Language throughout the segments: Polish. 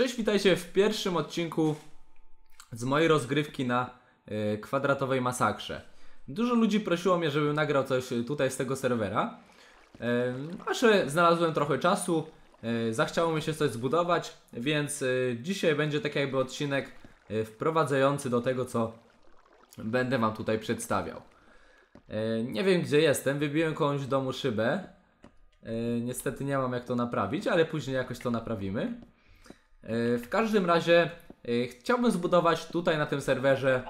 Cześć, witajcie w pierwszym odcinku z mojej rozgrywki na y, kwadratowej masakrze. Dużo ludzi prosiło mnie, żebym nagrał coś tutaj z tego serwera. Y, a że znalazłem trochę czasu, y, zachciało mi się coś zbudować, więc y, dzisiaj będzie tak jakby odcinek y, wprowadzający do tego, co będę Wam tutaj przedstawiał. Y, nie wiem gdzie jestem, wybiłem komuś w domu szybę. Niestety nie mam jak to naprawić, ale później jakoś to naprawimy. Y, W każdym razie y, chciałbym zbudować tutaj na tym serwerze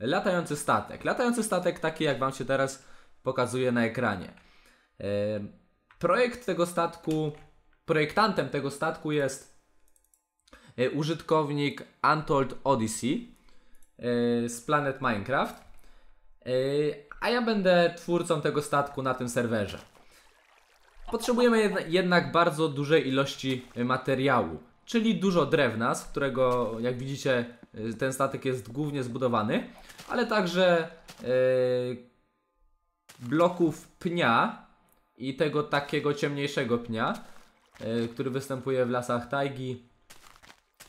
latający statek. Latający statek taki jak Wam się teraz pokazuje na ekranie. Y, Projekt tego statku, projektantem tego statku jest użytkownik Untold Odyssey z Planet Minecraft. A ja będę twórcą tego statku na tym serwerze. Potrzebujemy jedna, jednak bardzo dużej ilości materiału, czyli dużo drewna, z którego, jak widzicie, y, ten statek jest głównie zbudowany, ale także y, bloków pnia i tego takiego ciemniejszego pnia, y, który występuje w lasach tajgi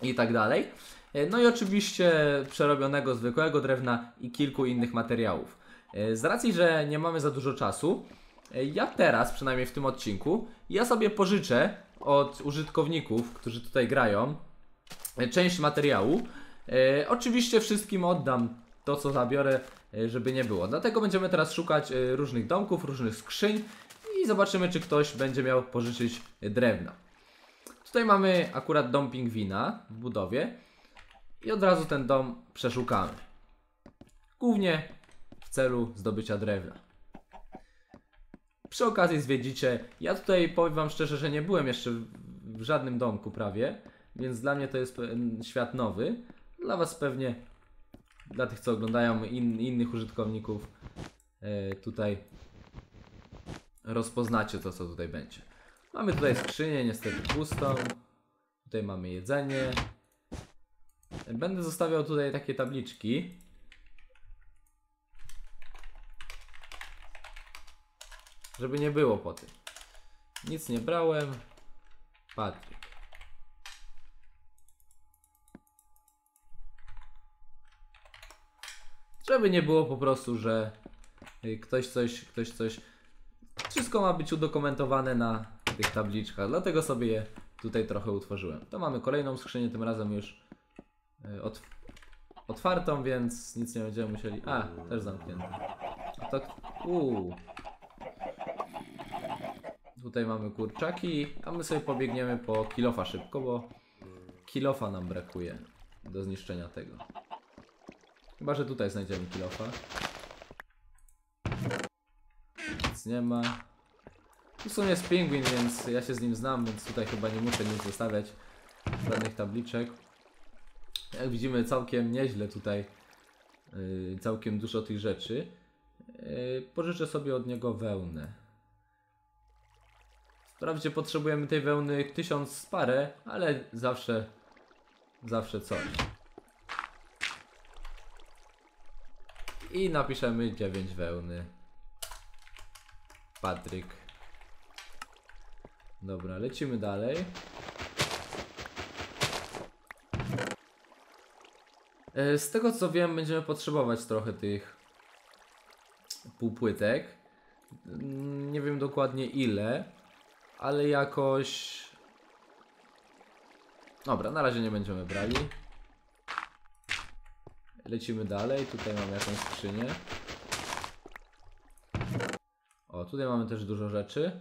i tak dalej. Y, No i oczywiście przerobionego zwykłego drewna i kilku innych materiałów. Y, Z racji, że nie mamy za dużo czasu, ja teraz, przynajmniej w tym odcinku, ja sobie pożyczę od użytkowników, którzy tutaj grają, y, część materiału. Y, Oczywiście wszystkim oddam to, co zabiorę, y, żeby nie było. Dlatego będziemy teraz szukać y, różnych domków, różnych skrzyń i zobaczymy, czy ktoś będzie miał pożyczyć drewna. Tutaj mamy akurat dom pingwina w budowie i od razu ten dom przeszukamy. Głównie w celu zdobycia drewna. Przy okazji zwiedzicie, ja tutaj powiem wam szczerze, że nie byłem jeszcze w, żadnym domku prawie, więc dla mnie to jest świat nowy. Dla was pewnie, dla tych co oglądają in, innych użytkowników, e, tutaj rozpoznacie to co tutaj będzie. Mamy tutaj skrzynię, niestety pustą. Tutaj mamy jedzenie. Będę zostawiał tutaj takie tabliczki. Żeby nie było po tym. Nic nie brałem. Patryk. Żeby nie było po prostu, że y, ktoś coś, ktoś coś. Wszystko ma być udokumentowane na tych tabliczkach, dlatego sobie je tutaj trochę utworzyłem. To mamy kolejną skrzynię, tym razem już y, otw otwartą, więc nic nie będziemy musieli. A, też zamknięte. To. Uuu. Tutaj mamy kurczaki, a my sobie pobiegniemy po kilofa szybko, bo kilofa nam brakuje do zniszczenia tego. Chyba, że tutaj znajdziemy kilofa. Nic nie ma. Tu w sumie jest pingwin, więc ja się z nim znam, więc tutaj chyba nie muszę nic zostawiać. Żadnych tabliczek. Jak widzimy całkiem nieźle tutaj. Yy, całkiem dużo tych rzeczy. Yy, pożyczę sobie od niego wełnę. Wprawdzie potrzebujemy tej wełny tysiąc parę, ale zawsze, zawsze coś. I napiszemy 9 wełny. Patryk. Dobra, lecimy dalej. E, Z tego co wiem, będziemy potrzebować trochę tych półpłytek. Mm, Nie wiem dokładnie ile, ale jakoś. Dobra, na razie nie będziemy brali. Lecimy dalej. Tutaj mamy jakąś skrzynię. O, tutaj mamy też dużo rzeczy,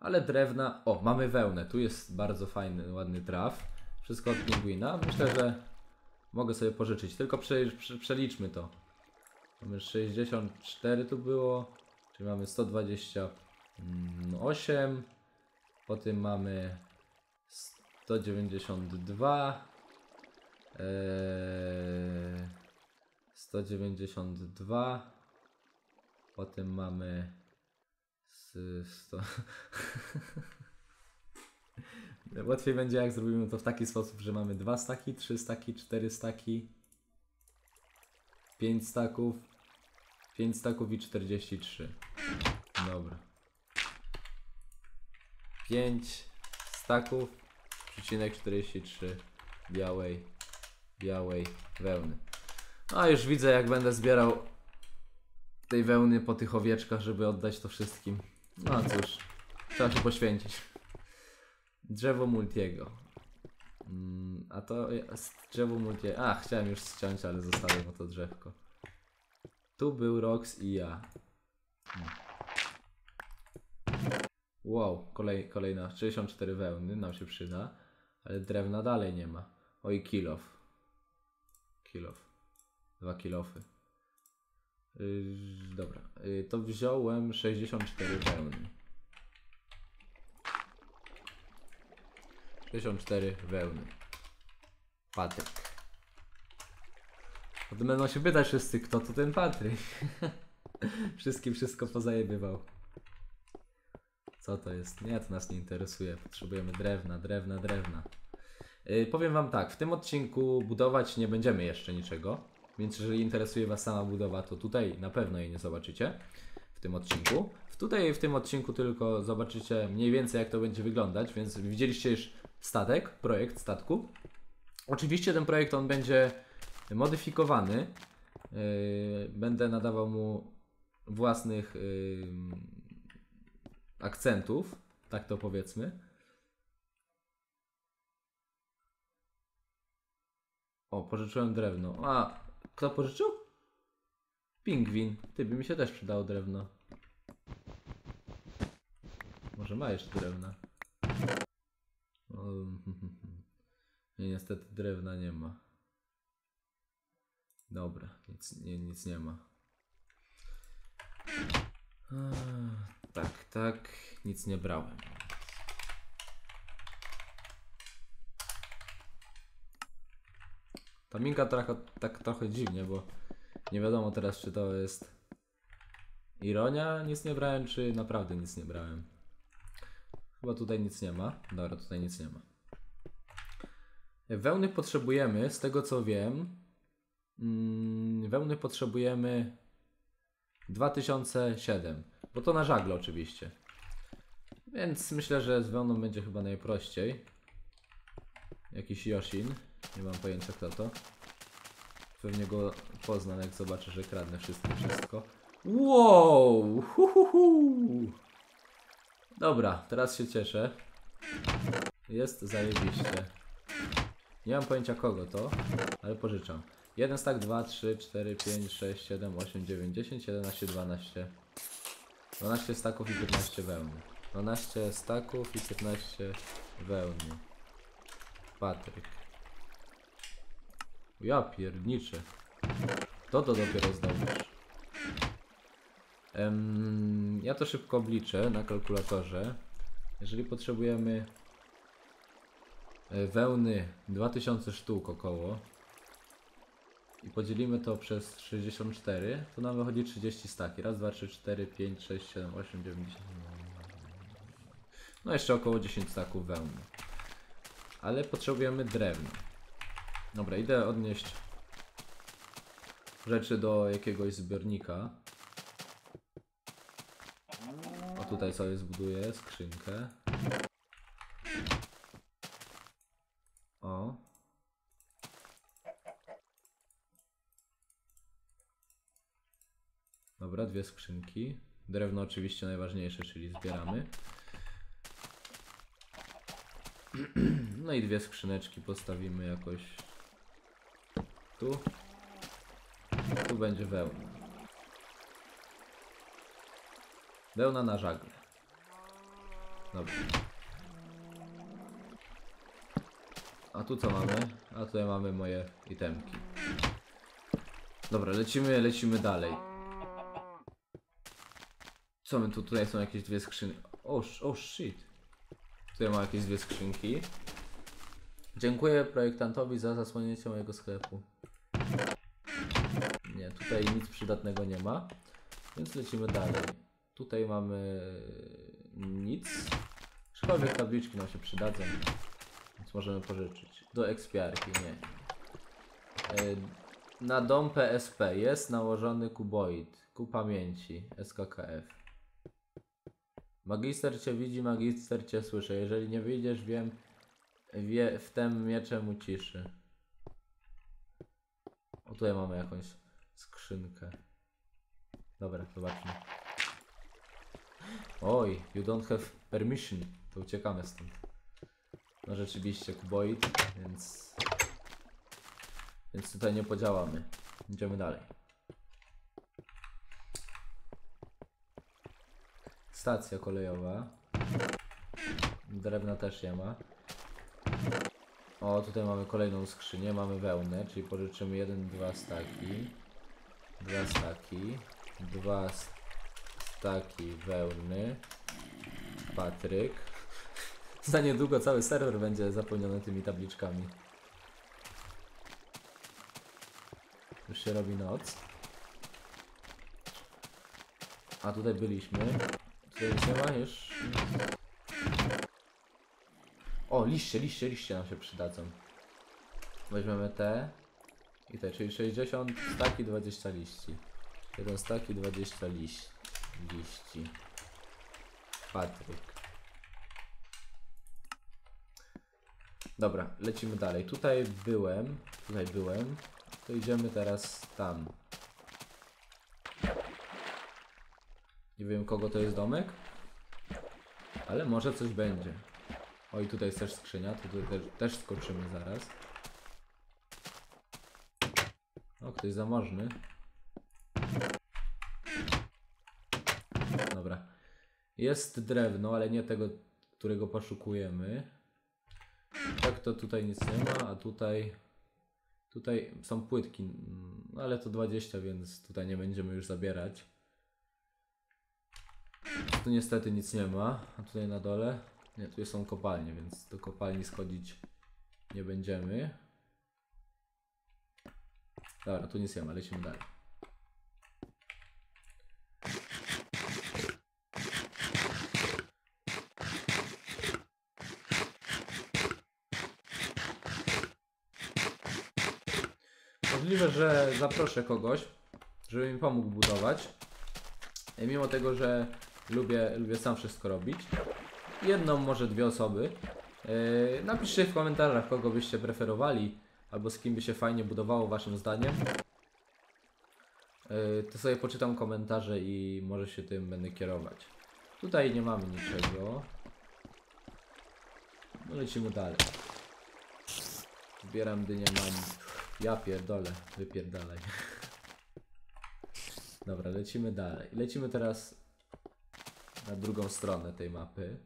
ale drewna. O, mamy wełnę. Tu jest bardzo fajny, ładny traf. Wszystko od pingwina. Myślę, że mogę sobie pożyczyć. Tylko prze, prze, przeliczmy to. Mamy 64 tu było, czyli mamy 128. Potem mamy 192. Eee, 192. Potem mamy s- 100. Łatwiej będzie jak zrobimy to w taki sposób, że mamy dwa staki, trzy staki, cztery staki, pięć staków, pięć staków i 43. Dobra. 5 staków, przecinek 43. białej, białej wełny. A już widzę, jak będę zbierał tej wełny po tych owieczkach, żeby oddać to wszystkim. No cóż, trzeba się poświęcić. Drzewo Multiego. Mm, a to jest drzewo Multiego. A, chciałem już ściąć, ale zostawię to drzewko. Tu był Rox i ja. Hmm. Wow, kolej, kolejna 64 wełny nam się przyda, ale drewna dalej nie ma. Oj, kilof. Kilof. Dwa kilofy. Yy, dobra, yy, to wziąłem 64 wełny. 64 wełny. Patryk. Potem będą się pytać wszyscy, kto to ten Patryk. Wszystkim wszystko pozajebywał. Co to jest? Nie, to nas nie interesuje. Potrzebujemy drewna, drewna, drewna. Yy, powiem Wam tak, w tym odcinku budować nie będziemy jeszcze niczego, więc jeżeli interesuje Was sama budowa, to tutaj na pewno jej nie zobaczycie w tym odcinku. W tutaj w tym odcinku tylko zobaczycie mniej więcej jak to będzie wyglądać, więc widzieliście już statek, projekt statku. Oczywiście ten projekt on będzie modyfikowany. Yy, będę nadawał mu własnych yy, akcentów, tak to powiedzmy. O, pożyczyłem drewno. A, kto pożyczył? Pingwin. Ty, by mi się też przydało drewno. Może ma jeszcze drewna. Nie, niestety drewna nie ma. Dobra, nic nie, nic nie ma. Tak, tak, nic nie brałem. Ta minka trochę, tak trochę dziwnie, bo nie wiadomo teraz, czy to jest ironia, nic nie brałem, czy naprawdę nic nie brałem. Chyba tutaj nic nie ma. Dobra, tutaj nic nie ma. Wełny potrzebujemy, z tego co wiem, mm, wełny potrzebujemy 2007, bo to na żagle oczywiście. Więc myślę, że z wełną będzie chyba najprościej. Jakiś Yosin, nie mam pojęcia kto to. Pewnie go poznam, jak zobaczę, że kradnę wszystko, wszystko. Wow! Hu, hu, hu. Dobra, teraz się cieszę. Jest zajebiście. Nie mam pojęcia kogo to, ale pożyczam. 1 stack, 2, 3, 4, 5, 6, 7, 8, 9, 10, 11, 12. 12 staków i 15 wełny. 12 staków i 15 wełny. Patryk. Ja pierniczę. To to dopiero zdobysz. Em, ja to szybko obliczę na kalkulatorze. Jeżeli potrzebujemy e, wełny 2000 sztuk około i podzielimy to przez 64, to nam wychodzi 30 staki. Raz, dwa, trzy, cztery, pięć, sześć, siedem, osiem, dziewięć. No jeszcze około 10 staków wełny. Ale potrzebujemy drewno. Dobra, idę odnieść rzeczy do jakiegoś zbiornika. O tutaj sobie zbuduję skrzynkę. O. Dobra, dwie skrzynki. Drewno oczywiście najważniejsze, czyli zbieramy. No i dwie skrzyneczki postawimy jakoś tu. Tu będzie wełna. Wełna na żagle. Dobra. A tu co mamy? A tutaj mamy moje itemki. Dobra, lecimy, lecimy dalej. Co my tu? Tutaj są jakieś dwie skrzyny. O, sh- oh shit. Tutaj mam jakieś dwie skrzynki. Dziękuję projektantowi za zasłonięcie mojego sklepu. Nie, tutaj nic przydatnego nie ma. Więc lecimy dalej. Tutaj mamy nic. Aczkolwiek tabliczki nam się przydadzą. Więc możemy pożyczyć. Do ekspiarki, nie. E, Na dom PSP jest nałożony kuboid. Ku pamięci. SKKF. Magister cię widzi, magister cię słyszy. Jeżeli nie wyjdziesz, wiem, Wie, w tym mieczem uciszy. O, tutaj mamy jakąś skrzynkę. Dobra, zobaczmy. Oj, you don't have permission. To uciekamy stąd. No rzeczywiście, kuboid, więc... Więc tutaj nie podziałamy. Idziemy dalej. Stacja kolejowa. Drewna też nie ma. O, tutaj mamy kolejną skrzynię, mamy wełnę, czyli pożyczymy jeden, dwa staki. Dwa staki. Dwa staki wełny. Patryk. Za niedługo cały serwer będzie zapełniony tymi tabliczkami. Już się robi noc. A tutaj byliśmy. Tutaj nic nie ma już. O, liście, liście, liście nam się przydadzą. Weźmiemy te i te, czyli 60 staki 20 liści. 1 staki 20 liści. liści. Patryk. Dobra, lecimy dalej. Tutaj byłem, tutaj byłem. To idziemy teraz tam. Nie wiem kogo to jest domek, ale może coś będzie. O i tutaj jest też skrzynia, to tutaj też, też skoczymy zaraz. O, ktoś zamożny. Dobra. Jest drewno, ale nie tego, którego poszukujemy. Tak to tutaj nic nie ma, a tutaj... Tutaj są płytki, mm, ale to 20, więc tutaj nie będziemy już zabierać. Tu niestety nic nie ma, a tutaj na dole... Nie, tu są kopalnie, więc do kopalni schodzić nie będziemy. Dobra, tu nic nie ma, lecimy dalej. Możliwe, że zaproszę kogoś, żeby mi pomógł budować. E, Mimo tego, że lubię, lubię sam wszystko robić. Jedną, może dwie osoby. Yy, napiszcie w komentarzach, kogo byście preferowali, albo z kim by się fajnie budowało waszym zdaniem. Yy, to sobie poczytam komentarze i może się tym będę kierować. Tutaj nie mamy niczego. No lecimy dalej. Zbieram dynię mam. Ja pierdolę, wypierdalaj. Dobra, lecimy dalej. Lecimy teraz na drugą stronę tej mapy.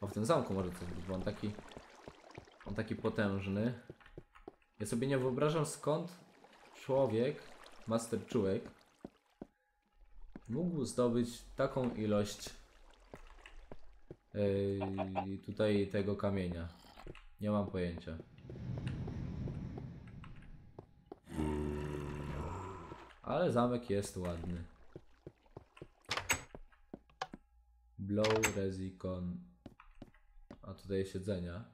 O, w tym zamku może coś być, bo on taki... On taki potężny. Ja sobie nie wyobrażam skąd człowiek, master człowiek, mógł zdobyć taką ilość yy, tutaj tego kamienia. Nie mam pojęcia. Ale zamek jest ładny. Blow Resicon. A tutaj siedzenia.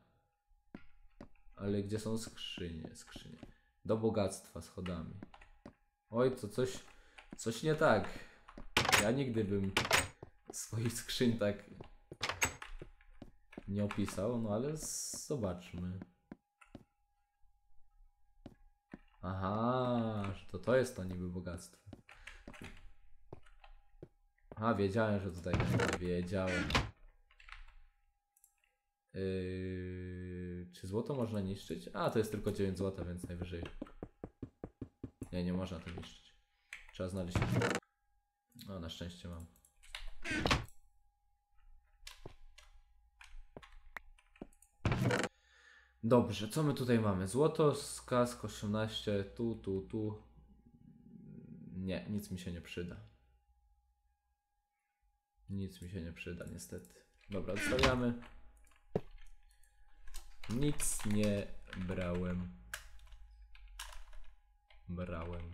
Ale gdzie są skrzynie? Skrzynie. Do bogactwa schodami. Oj, to coś. Coś nie tak. Ja nigdy bym swoich skrzyń tak nie opisał, no ale zobaczmy. Aha, to to jest to niby bogactwo. A, wiedziałem, że tutaj. Wiedziałem. Yy, czy złoto można niszczyć? A, to jest tylko 9 złota, więc najwyżej. Nie, nie można to niszczyć. Trzeba znaleźć. O, na szczęście mam. Dobrze, co my tutaj mamy? Złoto, skask 18, tu, tu, tu. Nie, nic mi się nie przyda. Nic mi się nie przyda, niestety. Dobra, odstawiamy. Nic nie brałem. Brałem.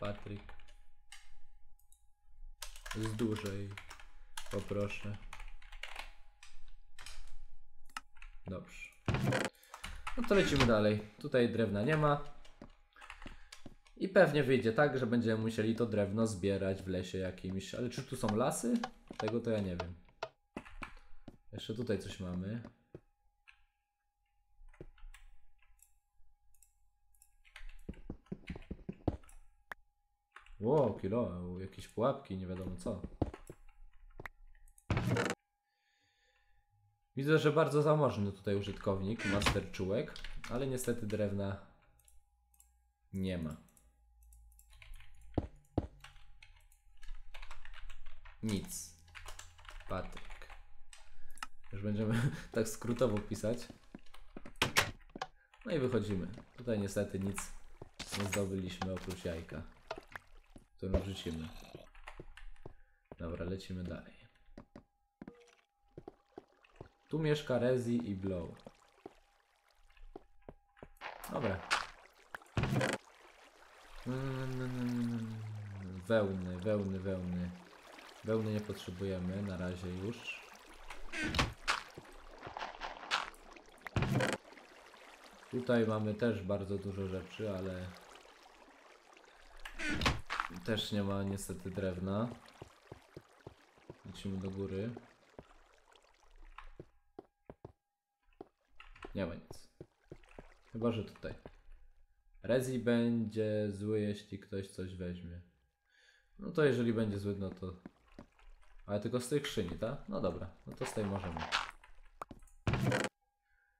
Patryk. Z dużej. Poproszę. Dobrze. No to lecimy dalej. Tutaj drewna nie ma. I pewnie wyjdzie tak, że będziemy musieli to drewno zbierać w lesie jakimś. Ale czy tu są lasy? Tego to ja nie wiem. Jeszcze tutaj coś mamy. Ło, kilo, jakieś pułapki, nie wiadomo co. Widzę, że bardzo zamożny tutaj użytkownik, Master Czułek, ale niestety drewna nie ma. Nic. Patryk. Już będziemy tak skrótowo pisać. No i wychodzimy. Tutaj niestety nic nie zdobyliśmy oprócz jajka, którym wrzucimy. Dobra, lecimy dalej. Tu mieszka Rezi i Blow. Dobra. Mm, Wełny, wełny, wełny. Wełny nie potrzebujemy na razie już. Tutaj mamy też bardzo dużo rzeczy, ale też nie ma niestety drewna. Lecimy do góry. Nie ma nic. Chyba, że tutaj. Rezi będzie zły, jeśli ktoś coś weźmie. No to jeżeli będzie zły, no to... Ale tylko z tej skrzyni, tak? No dobra, no to z tej możemy.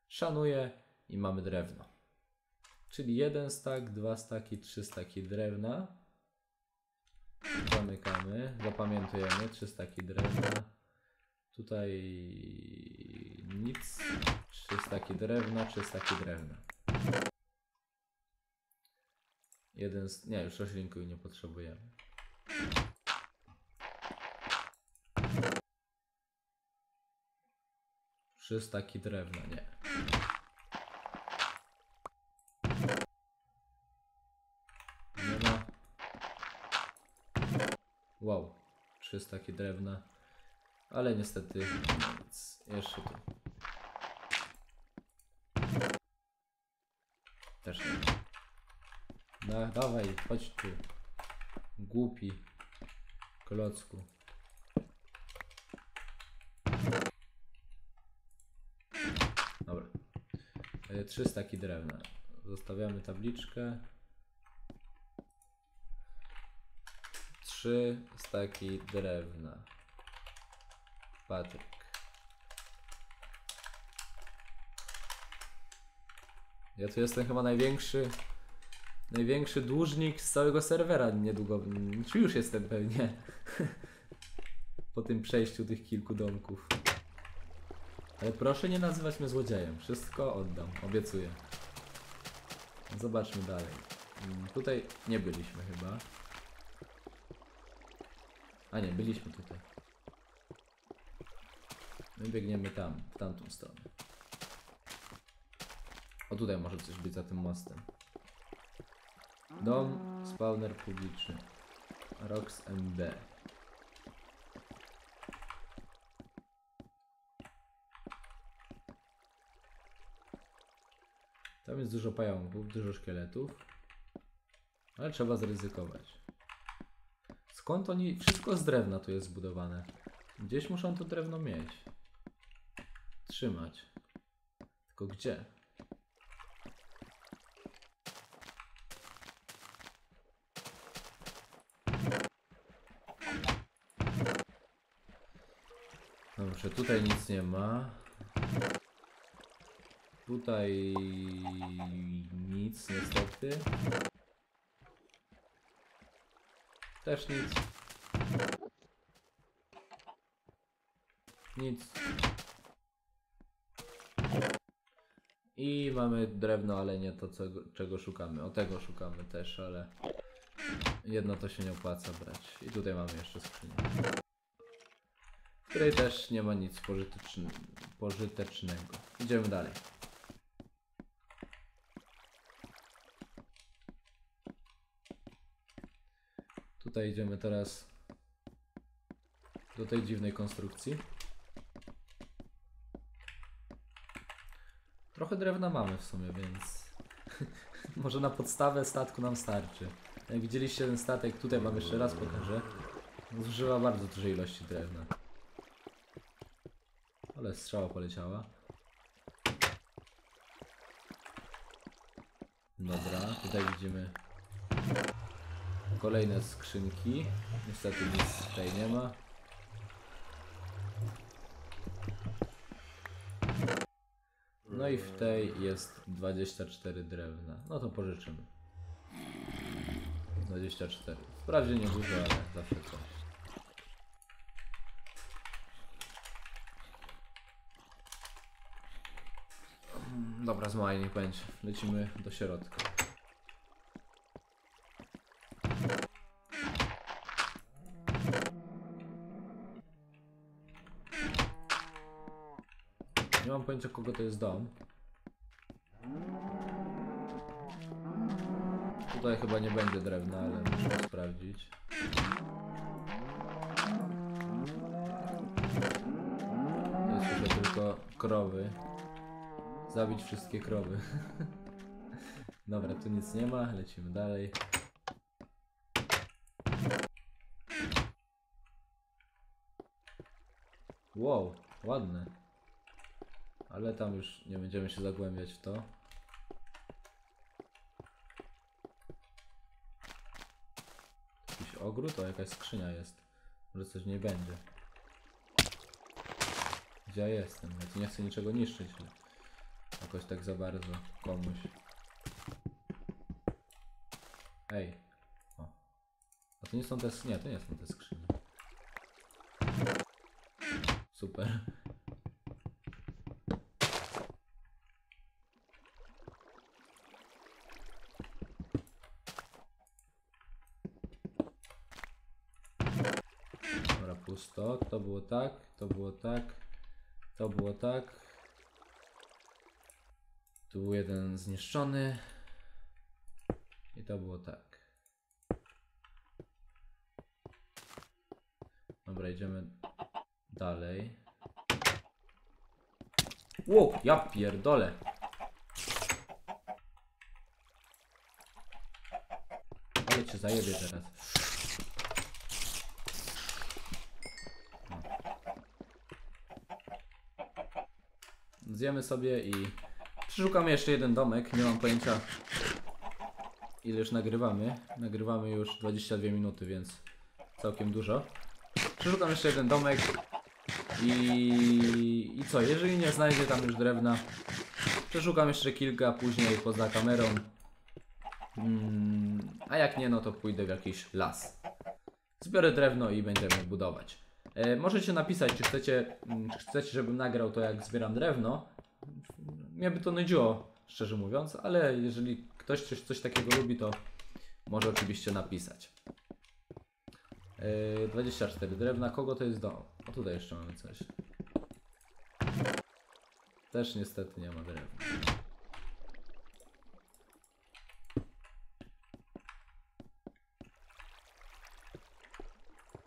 Szanuję i mamy drewno. Czyli jeden stak, dwa staki, trzy staki drewna. Zamykamy, zapamiętujemy, trzy staki drewna. Tutaj nic. Trzy staki drewna, trzy staki drewna. Jeden. Nie, już roślinku nie potrzebujemy. Trzy staki drewna, nie. Nie ma. Wow, trzy staki drewna. Ale niestety nic. Jeszcze tu. Też nie. Da, dawaj, chodź tu. Głupi. Klocku. Dobra. E, Trzy staki drewna. Zostawiamy tabliczkę. Trzy staki drewna. Patryk. Ja tu jestem chyba największy największy dłużnik z całego serwera niedługo. Czy już jestem pewnie. po tym przejściu tych kilku domków. Ale proszę nie nazywać mnie złodziejem. Wszystko oddam, obiecuję. Zobaczmy dalej. Mm, Tutaj nie byliśmy chyba. A nie, byliśmy tutaj. My biegniemy tam, w tamtą stronę. O tutaj może coś być za tym mostem. Dom, spawner publiczny. Rox MB. Tam jest dużo pająków, dużo szkieletów. Ale trzeba zryzykować. Skąd oni... Wszystko z drewna tu jest zbudowane. Gdzieś muszą to drewno mieć. Trzymać. Tylko gdzie? Dobrze, tutaj nic nie ma. Tutaj nic niestety. Też nic. Nic. I mamy drewno, ale nie to, co, czego szukamy. O tego szukamy też, ale jedno to się nie opłaca brać. I tutaj mamy jeszcze skrzynię w której też nie ma nic pożyteczn pożytecznego. Idziemy dalej. Tutaj idziemy teraz do tej dziwnej konstrukcji. Trochę drewna mamy w sumie, więc może na podstawę statku nam starczy. Jak widzieliście ten statek, tutaj wam jeszcze raz pokażę. Zużywa bardzo dużej ilości drewna. Ale strzała poleciała. Dobra, tutaj widzimy kolejne skrzynki. Niestety nic tutaj nie ma. No i w tej jest 24 drewna. No to pożyczymy. 24. Wprawdzie nie dużo, ale zawsze coś. Dobra, z mojej niech będzie. Lecimy do środka. Pojęcia kogo to jest dom. Tutaj chyba nie będzie drewna, ale muszę sprawdzić. To jest chyba tylko krowy. Zabić wszystkie krowy. Dobra, tu nic nie ma, lecimy dalej. Wow, ładne. Ale tam już nie będziemy się zagłębiać w to. Jakiś ogród? O, jakaś skrzynia jest. Może coś nie będzie. Gdzie ja jestem? Ja nie chcę niczego niszczyć. Jakoś tak za bardzo komuś. Ej. O. A to nie są te... Nie, to nie są te skrzynie. Super. Dobra, pusto. To było tak, to było tak, to było tak. Tu był jeden zniszczony. I to było tak. Dobra, idziemy dalej. Ło, ja pierdolę. Ale cię zajebie teraz. Zjemy sobie i przeszukamy jeszcze jeden domek. Nie mam pojęcia ile już nagrywamy. Nagrywamy już 22 minuty, więc całkiem dużo. Przeszukam jeszcze jeden domek i, i co, jeżeli nie znajdzie tam już drewna, przeszukam jeszcze kilka później poza kamerą. Mm, a jak nie, no to pójdę w jakiś las. Zbiorę drewno i będziemy budować. E, możecie napisać, czy chcecie, mm, czy chcecie, żebym nagrał to, jak zbieram drewno. Mnie by to nudziło, szczerze mówiąc, ale jeżeli ktoś coś, coś takiego lubi, to może oczywiście napisać. E, 24 drewna. Kogo to jest dom? O, tutaj jeszcze mamy coś. Też niestety nie ma drewna.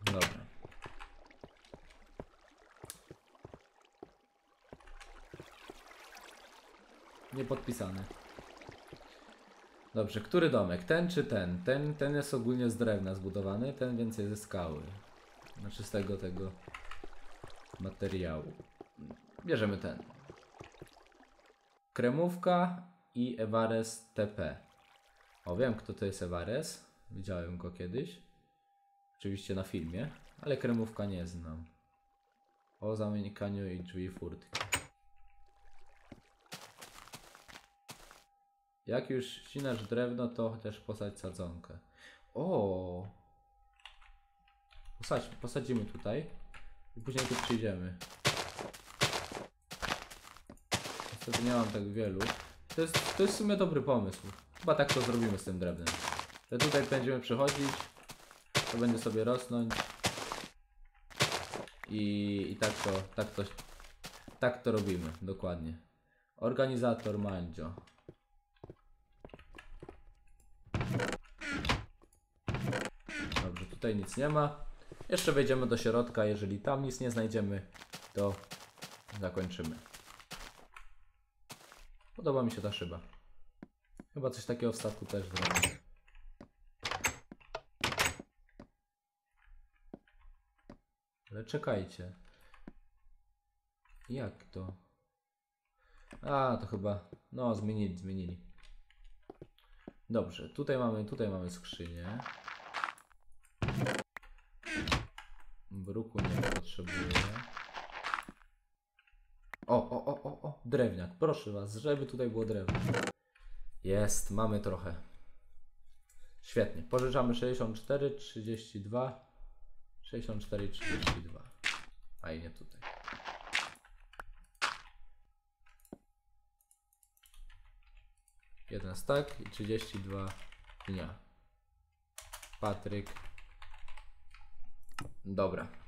Dobra. Niepodpisany. Dobrze, który domek? Ten czy ten? Ten, ten jest ogólnie z drewna zbudowany, ten więcej ze skały. Znaczy z tego, tego materiału. Bierzemy ten. Kremówka i Evares TP. O, wiem kto to jest Evares. Widziałem go kiedyś. Oczywiście na filmie, ale kremówka nie znam. O zamykaniu i drzwi furtki. Jak już ścinasz drewno, to też posadź sadzonkę. O! Posadź, posadzimy tutaj i później tu przyjdziemy. Niestety nie mam tak wielu. To jest, to jest w sumie dobry pomysł. Chyba tak to zrobimy z tym drewnem. Że tutaj będziemy przychodzić, to będzie sobie rosnąć. I, i tak to, tak to, tak to robimy, dokładnie. Organizator Mandzio. Dobrze, tutaj nic nie ma. Jeszcze wejdziemy do środka, jeżeli tam nic nie znajdziemy, to zakończymy. Podoba mi się ta szyba. Chyba coś takiego w statku też zrobię. Ale czekajcie. Jak to? A, to chyba. No, zmienili, zmienili. Dobrze, tutaj mamy, tutaj mamy skrzynię. Bruku nie potrzebuję. O, o, o, o, o, drewniak. Proszę was, żeby tutaj było drewno. Jest, mamy trochę. Świetnie. Pożyczamy 64, 32, 64 i 32. A i nie tutaj. Jeden stack i 32 dnia. Patryk. Dobra.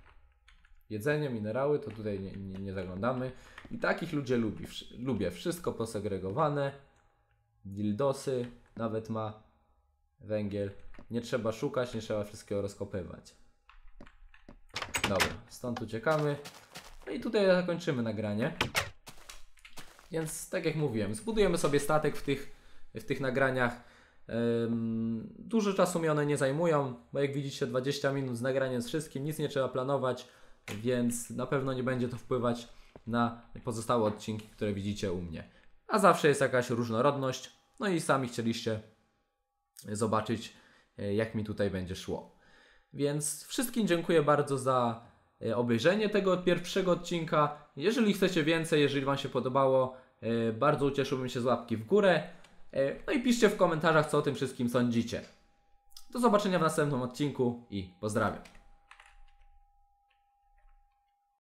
Jedzenie, minerały, to tutaj nie, nie, nie zaglądamy. I takich ludzie lubi, wszy- lubię. Wszystko posegregowane. Dildosy nawet ma. Węgiel. Nie trzeba szukać, nie trzeba wszystkiego rozkopywać. Dobra, stąd uciekamy. No i tutaj zakończymy nagranie. Więc tak jak mówiłem, zbudujemy sobie statek w tych, w tych nagraniach. Dużo czasu mi one nie zajmują, bo jak widzicie 20 minut z nagraniem z wszystkim, nic nie trzeba planować, więc na pewno nie będzie to wpływać na pozostałe odcinki, które widzicie u mnie. A zawsze jest jakaś różnorodność, no i sami chcieliście zobaczyć, e, jak mi tutaj będzie szło. Więc wszystkim dziękuję bardzo za e, obejrzenie tego pierwszego odcinka. Jeżeli chcecie więcej, jeżeli Wam się podobało, e, bardzo ucieszyłbym się z łapki w górę. No i piszcie w komentarzach, co o tym wszystkim sądzicie. Do zobaczenia w następnym odcinku i pozdrawiam.